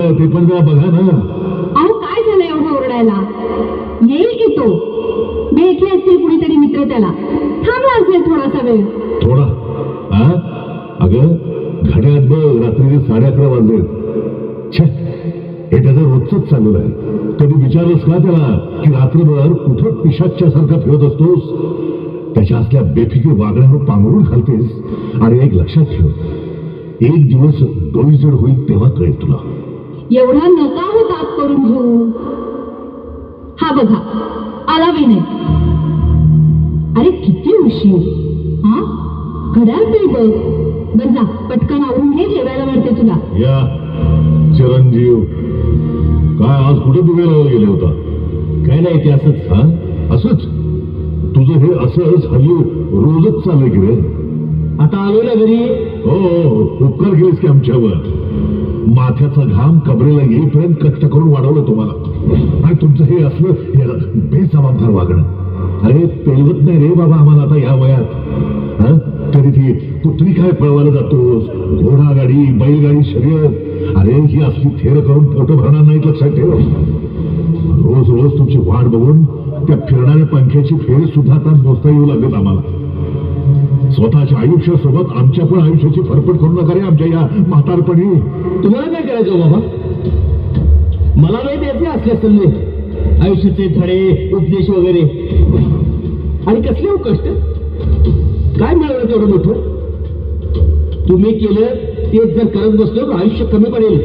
आहे ते पण जरा बघा ना. अहो काय झालं एवढं ओरडायला? येईल की तो? भेटले असतील कुणीतरी मित्र त्याला. थांबला असेल थोडासा वेळ. थोडा. हा? अगं घड्यात बघ रात्रीचे साडे अकरा वाजलेत. छे हे त्याचं रोजच चालू आहे. कधी विचारलंस का त्याला की रात्रभर कुठं पिशाच्या सारखा फिरत असतोस? त्याच्या असल्या बेफिकीर वागण्यावर पांघरून घालतेस? आणि एक लक्षात ठेव. एक दिवस डोईजड होईल तेव्हा कळेल तुला. एवढा नका हो ताप करून घेऊ. हा बघा आला विनय अरे किती उशीर. हा? घड्याळ तरी बघ. बर जा पटकन आवरून घे जेवायला वाटते तुला. या चिरंजीव. काय आज कुठे तू गेला गेले होता? काय नाही ते असंच हा? असंच? तुझं हे असंच हल्ली रोजच चाललंय की रे? आता आलो ना घरी? हो हो, उपकार केलेस की आमच्यावर? माथ्याचा घाम कबरेला येईपर्यंत कष्ट करून वाढवलं तुम्हाला. आणि तुमचं हे असलं हे बेजबाबदार वागणं. अरे पेलवत नाही रे बाबा आम्हाला आता या वयात. तरी ती कुत्री काय पळवायला जातोस घोडा गाडी बैलगाडी शर्यत. अरे ही असली थेर करून फोटो भरणार नाहीत लक्षात ठेव. रोज रोज तुमची वाट बघून त्या फिरणाऱ्या पंख्याची फेर सुद्धा आता मोजता येऊ लागत आम्हाला. स्वतःच्या आयुष्यासोबत आमच्या पण आयुष्याची फरफट करू नका रे आमच्या या म्हातारपणी. तुम्हाला काय करायचं बाबा? मला नाही द्यायचे असले सल्ले आयुष्याचे धडे उपदेश वगैरे. आणि कसले हो कष्ट? काय मिळवलं तेवढं मोठं? तुम्ही केलं तेच जर करत बसलो तर आयुष्य कमी पडेल.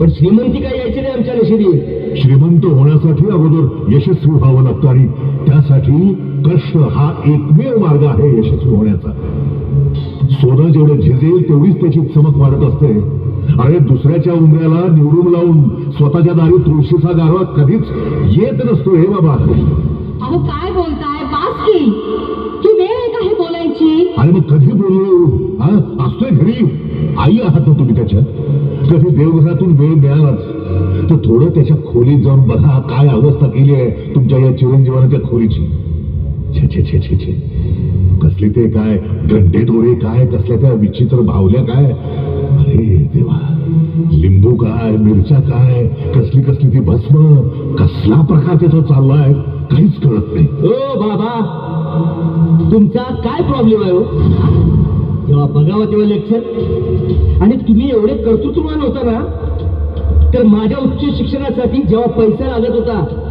पण श्रीमंती काय यायची नाही आमच्या नशिबी? श्रीमंत होण्यासाठी अगोदर यशस्वी व्हावं लागतं आणि त्यासाठी कष्ट हा एकमेव मार्ग आहे यशस्वी होण्याचा. सोनं जेवढं झिजेल तेवढीच त्याची चमक वाढत असते. अरे दुसऱ्याच्या उमऱ्याला निवडून लावून स्वतःच्या दारी तुळशीचा गारवा कधीच येत नसतो हे बाबा. अहो काय बोलताय? बास की वेळ आहे का हे बोलायची? आणि मग कधी बोललो हा? असतोय घरी. आई आहात ना तुम्ही त्याच्या कधी देवघरातून वेळ मिळालाच. तर थोडं त्याच्या खोलीत जाऊन बघा काय अवस्था केली आहे तुमच्या या चिरंजीवानं त्या खोलीची. छे छे छे छे छे. कसले ते काय? गंडे दोरे काय? कसल्या त्या विचित्र भावल्या काय? अरे देवा. लिंबू काय? मिरच्या काय? कसली कसली ती भस्म? कसला प्रकार त्याचा चाललाय? काहीच कळत नाही. ओ बाबा. तुमचा काय प्रॉब्लेम आहे हो? तेव्हा बघावं तेव्हा लेक्चर आणि तुम्ही एवढे कर्तृत्ववान होता ना तर माझ्या उच्च शिक्षणासाठी जेव्हा पैसा लागत होता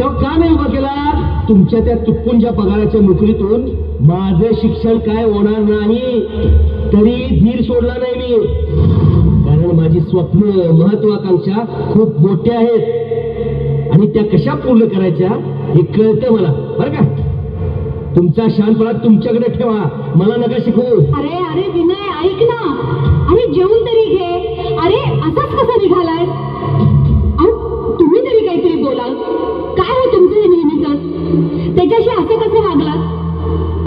तेव्हा का नाही उभा केला? तुमच्या त्या तुटपुंच्या पगाराच्या नोकरीतून माझं शिक्षण काय होणार नाही? तरी धीर सोडला नाही मी. कारण माझी स्वप्न महत्वाकांक्षा खूप मोठ्या आहेत. आणि त्या कशा पूर्ण करायच्या हे कळतं मला. बरं का? तुमचा शानपणा तुमच्याकडे ठेवा. मला नका शिकवू अरे अरे विनय ऐक ना. अरे जेवून तरी घे. अरे असाच कसा निघालाय त्याच्याशी असं कसं वागलात?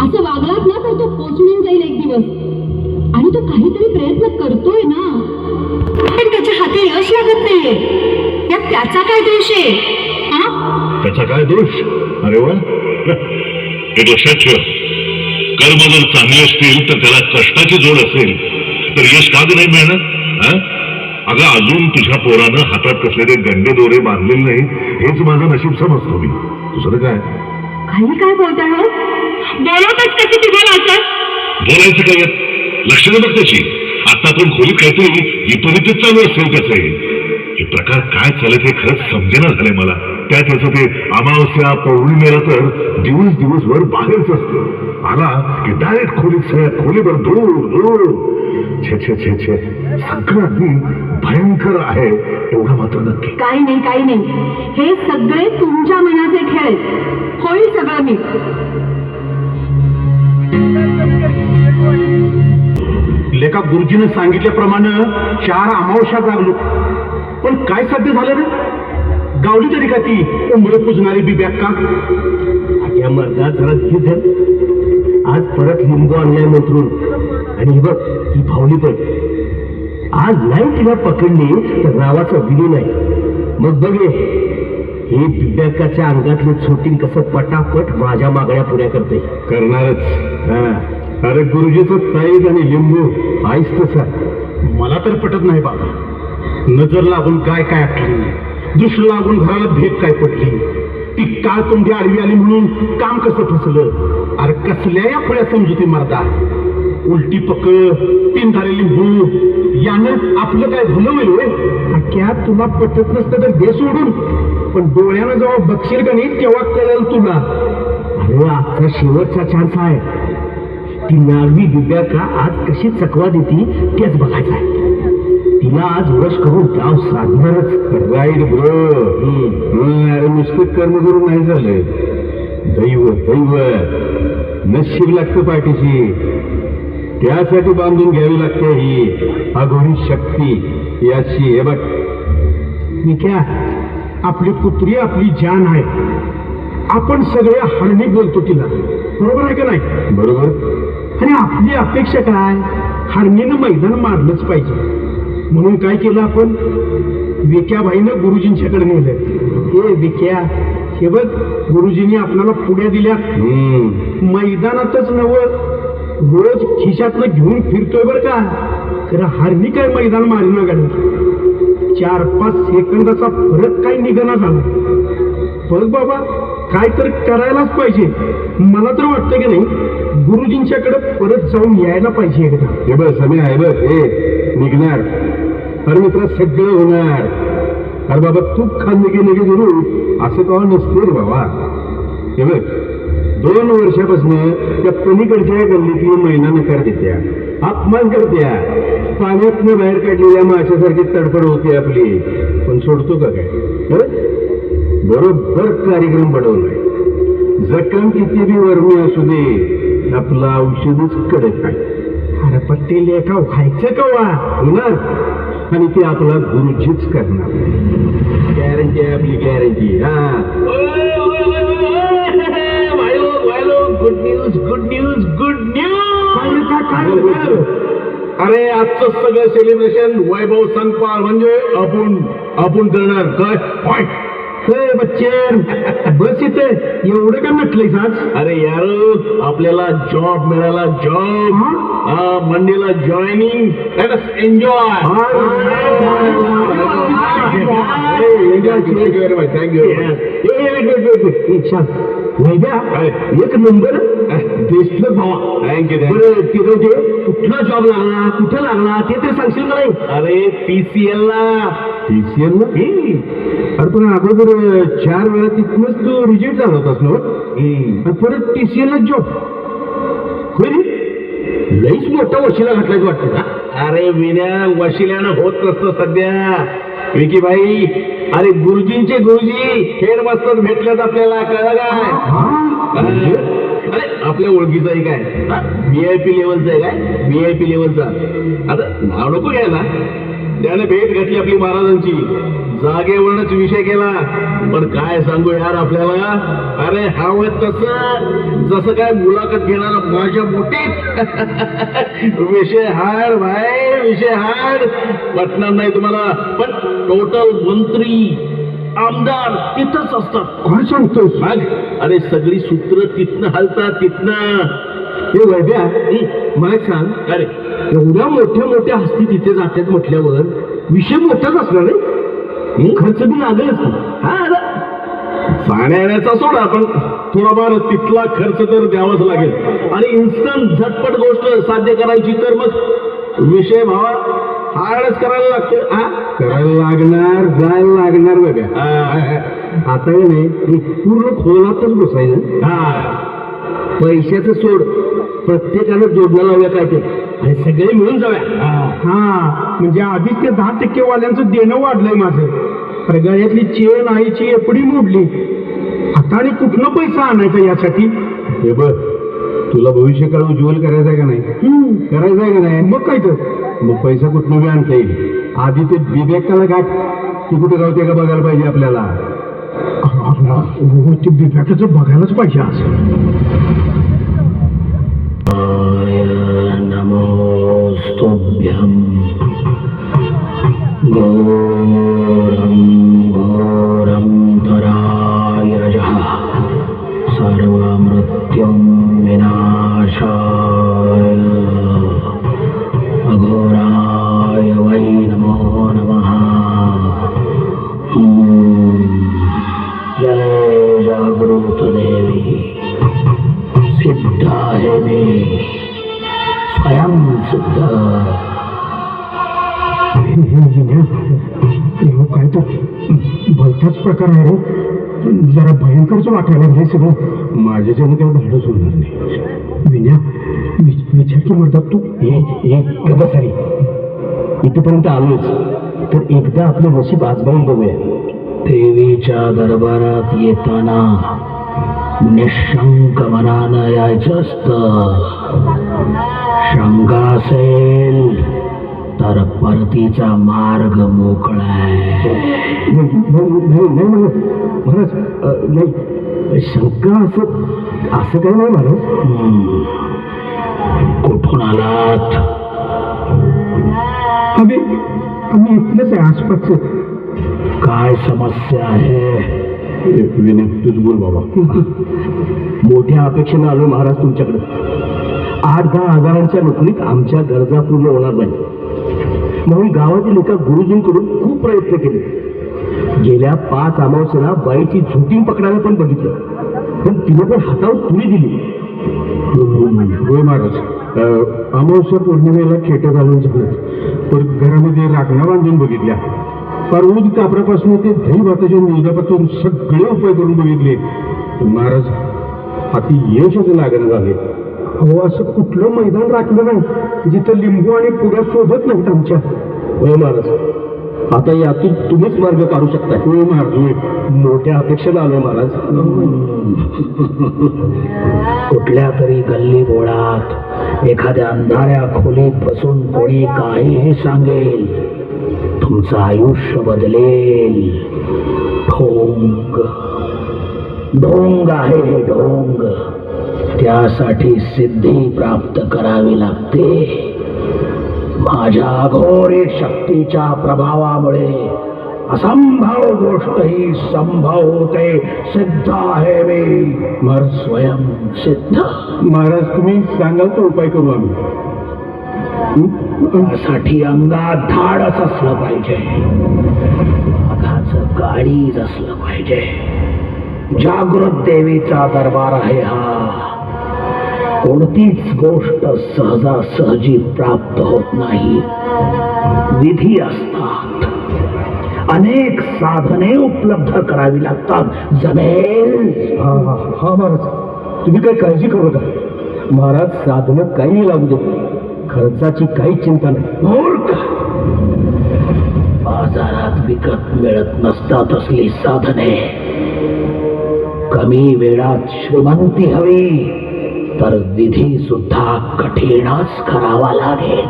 असं वागलात ना तर तो पोचून जाईल एक दिवस. आणि तो काहीतरी प्रयत्न करतोय ना. पण त्याच्या हाती यश लागत नाहीये. यात त्याचा काय दोष आहे? त्याचा काय दोष? अरे वा. हे लक्षात कर्म जर चांगले असतील तर त्याला कष्टाची जोड असेल तर यश का नाही मिळणार? अगं अजून तुझ्या पोरानं हातात कसलेले गंडे दोरे बांधलेले नाही हेच माझं नशीब समजतो मी. दुसरं काय? काही काय बोलताय हो? बोलतच कशी तुम्हाला असं बोलायचं काय? लक्ष दे बघ त्याची. आता पण खोलीत काहीतरी विपरीतच चालू असेल कसं हे हे प्रकार काय चालत हे खरंच समजेना झालंय मला. त्यात याचं ते अमावस्या पौर्णिमेला तर दिवस दिवसभर बाहेरच असतं. आला की डायरेक्ट खोलीत सगळ्या खोलीभर धूळ धूळ. छे छे छे छे. सगळं अगदी भयंकर आहे एवढं मात्र नक्की. काही नाही काही नाही. हे सगळे तुमच्या मनाचे खेळ होईल सगळं मी. लेका गुरुजीनं सांगितल्याप्रमाणे चार अमावस्या जागलो. पण काय साध्य झालं रे? गावली तरी का ती उमर पुजणारी बिब्याक का? या मर्दा जरा धीर धर. आज परत लिंबू आणलाय मंत्रून. आणि बघ ही भावली पण आज नाही तिला पकडली तर नावाचा विली नाही. मग बघे हे. बिब्याकाच्या अंगातले छोटीन कसं पटापट माझ्या मागण्या पुऱ्या करते करणारच. हा. अरे गुरुजीचं ताईत आणि लिंबू. आईस तसा. मला तर पटत नाही बाबा. नजर लागून काय काय आटली दृष्ट लागून घराला भेट काय पडली ती काळ तुमची आडवी आली म्हणून काम कसं फसलं? अरे कसल्या या फळ्या समजुती मरदा? उलटी पक तीन धारेली लिंबू यानं आपलं काय भलं होईल होय? क्या तुला पटत नसतं तर दे सोडून. पण डोळ्यानं जेव्हा बघशील का नाही तेव्हा कळेल तुला. अरे आजचा शेवटचा चान्स आहे. ती नागवी दिव्या का आज कशी चकवा देती तेच बघायचं आहे. तिला आज वश करून गाव साधणारच. Right bro. अरे नुसतं कर्म करून नाही झालं. दैव दैव. नशीब लागतं पाठीशी. त्यासाठी बांधून घ्यावी लागते ही अघोरी शक्ती. याची हे बघ. मी क्या आपली पुत्री आपली जान आहे. आपण सगळे हळणी बोलतो तिला. बरोबर आहे का नाही? बरोबर. आणि आपली अपेक्षा काय? हरणीनं मैदान मारलंच पाहिजे. म्हणून काय केलं आपण? विक्याबाईनं गुरुजींच्याकडे नेलं. हे विक्या हे बघ गुरुजींनी आपल्याला पुढ्या दिल्या मैदानातच नव रोज खिशातनं घेऊन फिरतोय बर का. खरं हरणी काय मैदान मारीना गाडी चार पाच सेकंदाचा फरक काय निघना झाला. बघ बाबा काय तर करायलाच पाहिजे. मला तर वाटतं की नाही गुरुजींच्याकडे परत जाऊन यायला पाहिजे एकदा. हे बघ समय आहे बघ हे. निघणार. अरे मित्र सगळं होणार. अरे बाबा तू खाल्ली की निघे गुरु असं का नसते रे बाबा? हे बघ दोन वर्षापासून त्या पलीकडच्या गल्लीतली महिना नकार देत्या. अपमान करत्या. पाण्यातनं बाहेर काढलेल्या माशासारखी तडफड होती आपली. पण सोडतो का काय? बरोबर कार्यक्रम बडवलाय जखम किती बी वर्मी असू दे आपला औषधच कडक आहे. अरे पण लेखा व्हायचं कवा? होणार आणि ते आपला गुरुजीच करणार. गॅरंटी आहे आपली गॅरंटी हा. Good news good news good news काय अरे आजचं सगळं सेलिब्रेशन वैभव संपाल म्हणजे आपण आपण करणार काय? होय. हे बच्चन बस इथे. एवढं का नटलंयस आज? अरे यार आपल्याला जॉब मिळाला जॉब मंडीला जॉईनिंग एन्जॉय वैद्या काय? एक नंबर दिसलं भावा. थँक्यू बरं ते कुठला जॉब लागला कुठं लागला ते तरी सांगशील का नाही? अरे पीसीएल ला. टीसीएल ना अरे पण अगोदर चार वेळा तिथूनच तू रिजेक्ट झाला होतास ना आणि परत टीसीएल ला जॉब होय रे? लईच मोठा वशिला घातलाय वाटतं. ना अरे विण्या वशिल्यानं होत नसतं सध्या. विकी भाई अरे गुरुजींचे गुरुजी हेडमास्टर भेटल्यात आपल्याला कळलं काय? अरे आपल्या ओळखीचं आहे काय व्ही आय पी लेवलचं आहे काय? व्ही आय पी लेवलचा आता नाव नको घ्यायला. त्याने भेट घेतली आपली महाराजांची. जागेवरच विषय केला. पण काय सांगू यार आपल्याला? अरे हवं तसं. जसं काय मुलाखत घेणारा माझ्या मोठीत. विषय हाड भाई विषय हाड. पटणार नाही तुम्हाला. पण टोटल मंत्री आमदार तिथंच असतात. काय सांगतोस मग अरे सगळी सूत्र तिथनं हलतात तिथनं. हे वैद्या मला सांग. अरे. एवढ्या मोठ्या मोठ्या हस्ती तिथे जातात म्हटल्यावर विषय मोठाच असणार नाही खर्च बी लागेलच की. हा अरे, जाण्याचा सोडा पण थोडाफार तिथला खर्च तर द्यावाच लागेल. आणि इन्स्टंट झटपट गोष्ट साध्य करायची तर मग विषय भावा हार्डच करायला लागतो. हा? करायला लागणार जायला लागणार बघा. हा. आता हे नाही पूर्ण खोलातच बसायचं. हा. पैशाचं सोड. प्रत्येकानं जोडणं लावूया काय ते. आणि सगळे मिळून जाऊया. हा. म्हणजे आधीच ते दहा टक्के वाल्यांचं देणं वाढलंय माझं. प्रगळ्यातली चेन आईची एपडी मोडली. आणि कुठनं पैसा आणायचा यासाठी? हे बघ तुला भविष्य काळ उज्ज्वल करायचं आहे का नाही? करायचं आहे का नाही? मग काय तर. मग पैसा कुठनं बी आणता येईल? आधी ते विवेकाला गाठ ती कुठे गावते का बघायला पाहिजे आपल्याला? हो ते बिब्याचं बघायलाच पाहिजे आज. नमोस्तुभ्यं घोरं घोरं धरायजः सर्वमृत्युं विनाशाय। प्रकार आहे रे जरा भयंकरच वाटायला हे सगळं. माझ्याच्यानं काही धाडच होणार नाही. विन्या विचार की म्हणतात तू. हे हे कदा सारी इथपर्यंत आलोच. तर एकदा आपलं नशीब आजमावून बघूया. देवीच्या दरबारात येताना निशंक मनानं यायचं असतं. शंका असेल तर परतीचा मार्ग मोकळा आहे. नाही नाही नाही महाराज महाराज अ, नाही शंका असं असं काही नाही महाराज. हम्म. कुठून आलात? आम्ही आम्ही इथलंच आहे आसपासचं. काय समस्या आहे? विनय तुझ बोल बाबा. मोठ्या अपेक्षेनं आलो महाराज तुमच्याकडे. आठ दहा हजारांच्या नोकरीत आमच्या गरजा पूर्ण होणार नाही म्हणून गावातील एका गुरुजींकडून खूप प्रयत्न केले. गेल्या पाच अमावस्याला बाईची झुटिंग पकडायला पण बघितलं. पण तिने पण हातावर तुरी दिली. होय महाराज. अमावस्या पौर्णिमेला खेटे घालून झालं. तर घरामध्ये राखणा बांधून बघितल्या. परवूद कापरापासून ते दही भाताच्या निवदापासून सगळे उपाय करून बघितले. महाराज हाती यशच लागण झाले. अहो असं कुठलं मैदान राखलं नाही जिथं लिंबू आणि पुऱ्या सोबत नाहीत आमच्या. होय महाराज. आता यातून तुम्हीच मार्ग काढू शकता होय महाराज होय. मोठ्या अपेक्षेनं आलोय महाराज. कुठल्या तरी गल्ली बोळात एखाद्या अंधाऱ्या खोलीत बसून कोणी काहीही सांगेल. तुमचं आयुष्य बदलेल. ढोंग. ढोंग आहे हे ढोंग. त्यासाठी सिद्धी प्राप्त करावी लागते. माझ्या अघोरी शक्तीच्या प्रभावामुळे असंभव गोष्ट ही संभव होते. सिद्ध आहे मी. महाराज स्वयं सिद्ध. महाराज तुम्ही सांगाल तर उपाय करू आम्ही. त्यासाठी अंगात धाडच असलं पाहिजे. वाघाचं गाडीच असलं पाहिजे. जागृत देवीचा दरबार आहे हा. कोणतीच गोष्ट सहजासहजी प्राप्त होत नाही. विधी असतात. अनेक साधने उपलब्ध करावी लागतात. जमेल. हा हा हा महाराज. तुम्ही काही काळजी करू नका. महाराज साधनं काही लागू देत खर्चाची काही चिंता नाही. मूर्ख! बाजारात विकत मिळत नसतात असली साधने. कमी वेळात श्रीमंती हवी. तर विधी सुद्धा कठीणच करावा लागेल.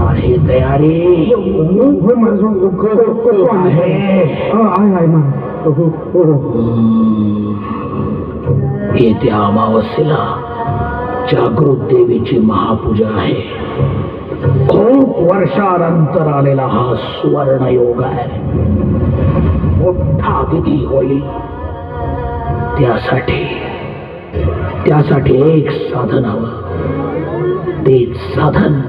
आहे तयारी आहे. हम्म. येत्या अमावस्येला जागृत देवीची महापूजा आहे. खूप वर्षानंतर आलेला हा सुवर्ण योग आहे. मोठा विधी होईल. त्यासाठी त्यासाठी एक साधन हवं. तेच साधन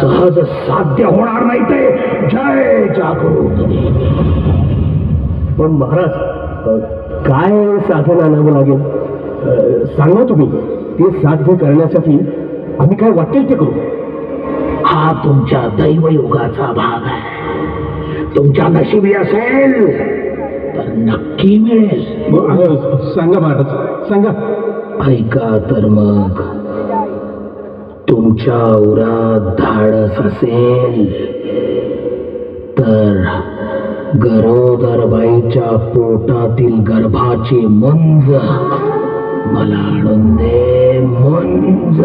सहज साध्य होणार नाही ते. जय जागृत. देवी पण महाराज काय साधन आणावं लागेल? सांगा तुम्ही. ते साध्य करण्यासाठी आम्ही काय वाटेल ते करू? हा तुमच्या दैवयोगाचा भाग आहे. तुमच्या नशिबी असेल तर नक्की मिळेल. सांगा महाराज. सांगा. ऐका तर मग. तुमच्या उरात धाडस असेल तर गरोदर बाईच्या पोटातील गर्भाची मंज मला आणून दे मंज.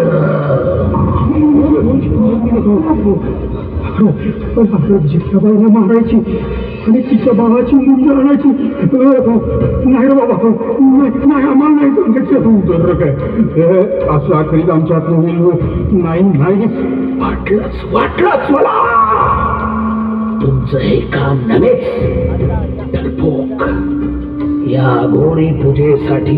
जिजाबाईला मारायची. आणि तिच्या भावाची मुंज आणायची नाही रे बाबा नाही आम्हाला नाही सांगायचं तर काय असं आखरीत आमच्या हात होईल नाही नाही वाटलंच वाटलंच मला तुमचं हे काम नव्हेच डरपोक या घोडी पूजेसाठी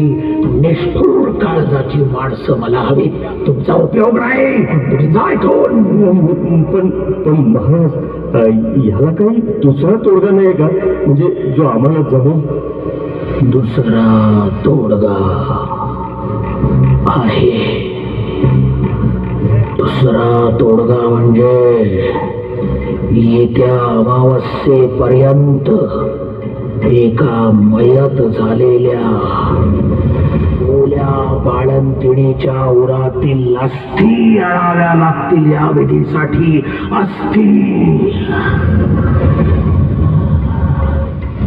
निष्ठुर काळजाची माणसं मला हवी तुमचा उपयोग नाही तुम्ही जाय कोण पण पण महाराज ह्याला काही दुसरा तोडगा नाही का? म्हणजे जो आम्हाला जमू दुसरा तोडगा आहे. दुसरा तोडगा म्हणजे येत्या अमावस्येपर्यंत एका मयत झालेल्या बाळंतिणीच्या उरातील अस्थि आणाव्या लागतील या विधीसाठी. अस्थि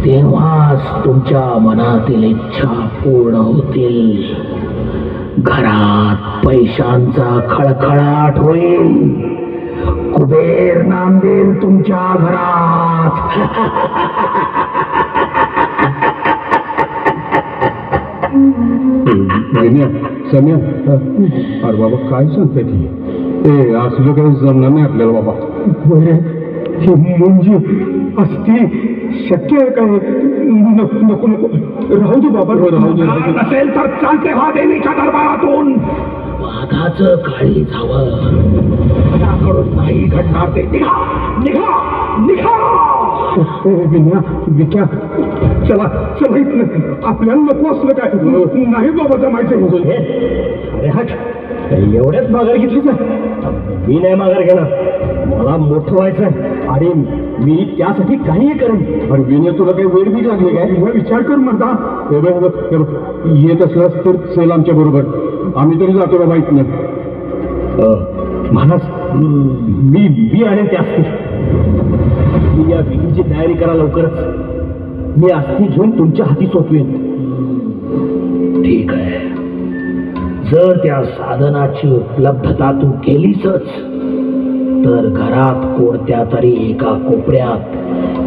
तेव्हाच तुमच्या मनातील इच्छा पूर्ण होतील. घरात पैशांचा खळखळाट होईल. कुबेर नांदेल तुमच्या घरात. सम्या अरे बाबा काय सांगताय ती ए असलं काही जमणार नाही आपल्याला बाबा ही मुंजी असती शक्य आहे काय नको नको नको राहू दे बाबा राहू दे राहू दे असेल तर चालते व्हा देवीच्या दरबारातून वाघाचं काळी जावं त्याकडून नाही घडणार ते निघा निघा निघा ए, विक्या चला चला इथलं आपल्याला नको असलं काय? नाही बाबा जमायचं अरे हट. एवढ्याच माघार घेतलीच मी नाही माघार घेणार. मला मोठं व्हायचं आणि मी त्यासाठी काहीही करेन. अरे विनय तुला काही वेळ बी लागले काय? विचार कर म्हणता हे बघ हे येत असलास तर चल आमच्या बरोबर. आम्ही तरी जातो बाबा इथनं. महाराज मी मी आणि ते असतील मी या विधीची तयारी करा लवकरच. मी अस्थी घेऊन तुमच्या हाती सोपवेन ठीक आहे. जर त्या साधनाची उपलब्धता तू केलीसच तर घरात कोणत्या तरी एका कोपऱ्यात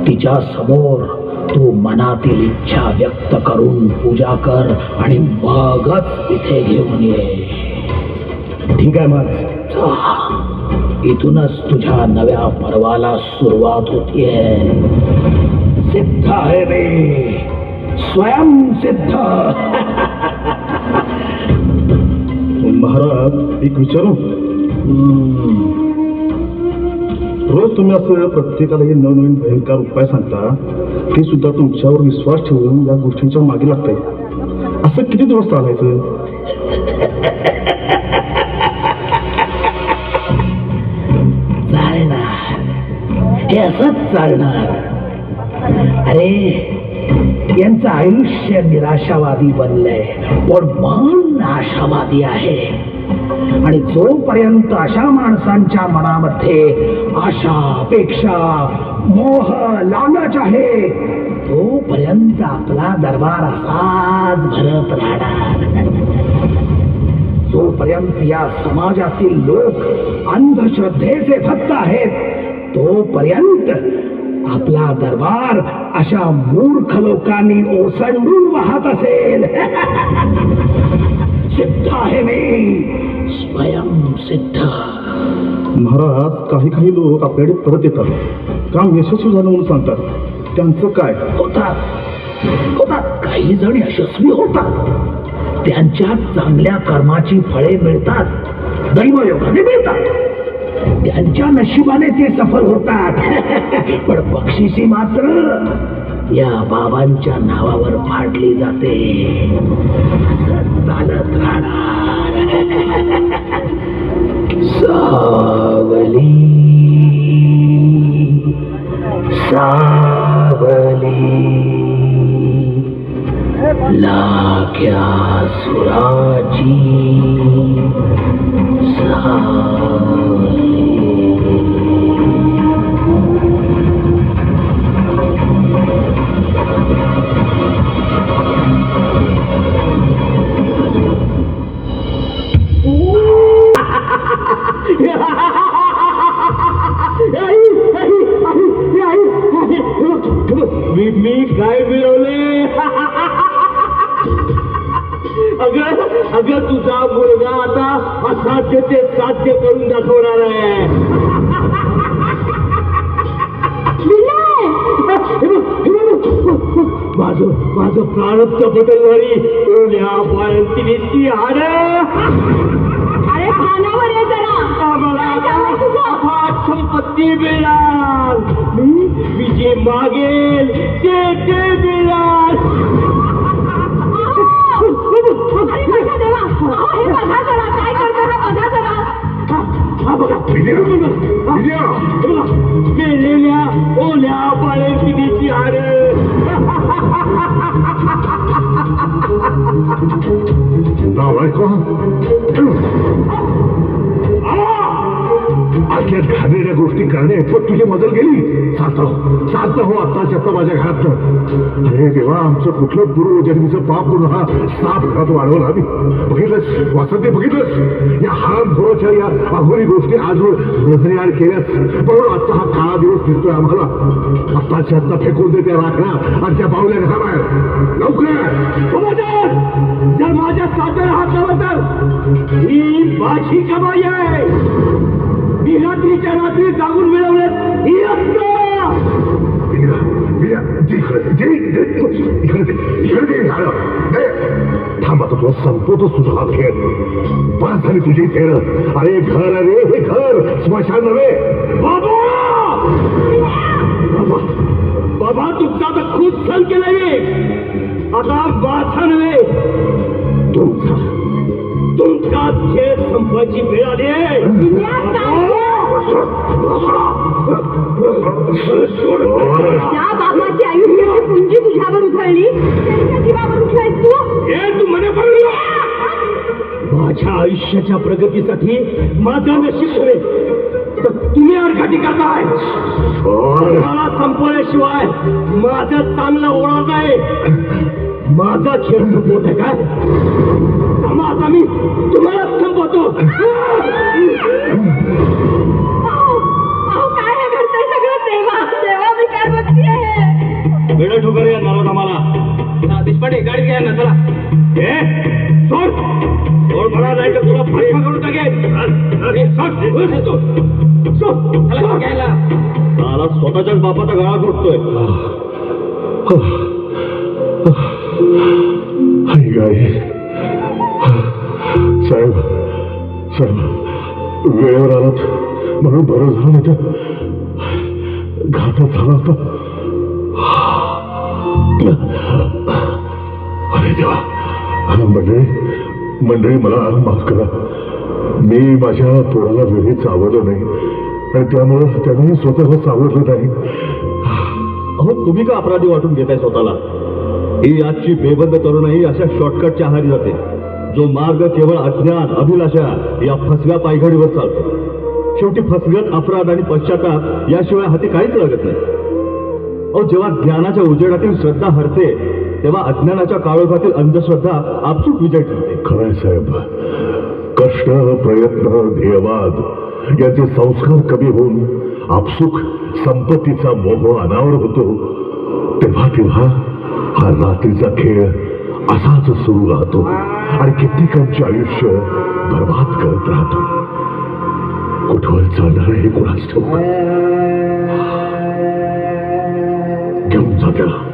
तिच्या समोर तू मनातील इच्छा व्यक्त करून पूजा कर आणि मगच इथे घेऊन ये. ठीक आहे जा. इथूनच तुझ्या नव्या पर्वाला सुरुवात होतीये. सिद्ध आहे मी स्वयं सिद्ध. महाराज एक विचारू? रोज तुम्ही असं प्रत्येकाला हे नवनवीन भयंकर उपाय सांगता ते सुद्धा तुमच्यावर विश्वास ठेवून या गोष्टींच्या मागे लागताय. असं किती दिवस चालायचं? चालणार. हे असंच चालणार. अरे यांचं आयुष्य निराशावादी बनलंय. पण मन आशावादी आहे. आणि जोपर्यंत अशा माणसांच्या मनामध्ये आशा अपेक्षा मोह लालच आहे तोपर्यंत आपला दरबार असाच भरत राहणार. जोपर्यंत या समाजातील लोक अंधश्रद्धेचे भक्त आहेत तोपर्यंत आपला दरबार अशा मूर्ख लोकांनी ओसंडून वाहत असेल. सिद्ध आहे मी. स्वयं सिद्ध. महाराज काही काही लोक आपल्याकडे परत येतात. काम यशस्वी झालं म्हणून सांगतात. त्यांचं काय? होतात. होतात. काही जण यशस्वी होतात. त्यांच्या चांगल्या कर्माची फळे मिळतात. दैवयोगाने मिळतात. त्यांच्या नशिबाने ते सफल होतात. पण बक्षिसी मात्र या बाबांच्या नावावर फाडली जाते. चालत राहणार. सावली. सावली. लाख्या सुराची. जरा हा बघा विजया विजया हे बघा मेलेल्या ओल्या हाड नाव ऐकू असल्या घाणेऱ्या गोष्टी करणे. पण तुझी मदत गेली. सात सात हो आत्ताच्या आत्ता माझ्या घरात. अरे देवा आमचं कुठलं पूर्वजन्मीचं पाप म्हणून हा साप घरात वाढवला आम्ही. बघितलंस? वासंती बघितलंस? या हात भोच्या या अघोरी गोष्टी आजवर नजरेआड केल्यास म्हणून आजचा हा काळा दिवस दिसतोय आम्हाला. आत्ताच्या आत्ता फेकून दे त्या राखण्या आणि त्या बावल्या घराबाहेर. लवकर! जर माझ्या सागर हात लावला तर ही माझी कमाई आहे. रात्रीच्या रात्री जागून मिळवलं ही असतं विजया, विजया, दे इकडे, दे, दे, इकडे दे, इकडे दे झाडं. दे. थांब तुला संपवतोच तुझा खेळ. पास झाली तुझी खेळ. अरे घर अरे हे घर. स्मशान नव्हे. बाबा! बाबा तुमचा तर खूप सण केलाय मी. आता माझा नव्हे. तुमचा तुमचा खेळ संपवायची वेळ आली आहे. त्या बाबाची आयुष्याची पुंजी तुझ्यावर उधळली. त्यांच्या जीवावर उठलायस तू. हे तू मने माझ्या आयुष्याच्या प्रगतीसाठी माझं नशीब होणे तर तुम्ही अडकाठी करताय. मला संपवल्याशिवाय माझं चांगलं होणार नाही. माझा खेळ संपवत आहे काय? आता मी तुम्हाला संपवतो. वेळ ठोकर या मला आम्हाला. देशपांडे गाडी घ्या ना चला. ए सोड. सोड मला नाही तर तुला करून टाकेल ए, सोड, सोड. घ्यायला. साला स्वतःच्याच बापाचा गळा घोटतोय हाय गाय. साहेब साहेब वेळेवर आलात. म्हणून बरं झालं नाही तर घातात झाला होता. देवा मंडळी मंडळी मला माफ करा. मी माझ्या पोराला वेळीच आवडलं नाही. आणि त्यामुळं त्यानेही स्वतःला सावरलं नाही. अहो तुम्ही का अपराधी वाटून घेताय स्वतःला? ही आजची बेबंद तरुणाई अशा शॉर्टकटच्या आहारी जाते. जो मार्ग केवळ अज्ञान अभिलाषा या फसव्या पायघडीवर चालतो. शेवटी फसव्यात अपराध आणि पश्चाताप याशिवाय हाती काहीच लागत नाही. अहो जेव्हा ज्ञानाच्या उजेडातील श्रद्धा हरते तेव्हा अज्ञानाच्या काळोखातील अंधश्रद्धा आपसूक विजय ठरते. खरंय साहेब. कष्ट प्रयत्न ध्येयवाद याचे संस्कार कमी होऊन आपसुक संपत्तीचा मोह अनावर होतो तेव्हा तेव्हा हा रात्रीचा खेळ असाच सुरू राहतो आणि कित्येकांचे आयुष्य बर्बाद करत राहतो. कुठवर चालणार हे कुणास ठेवू घेऊन जा त्याला.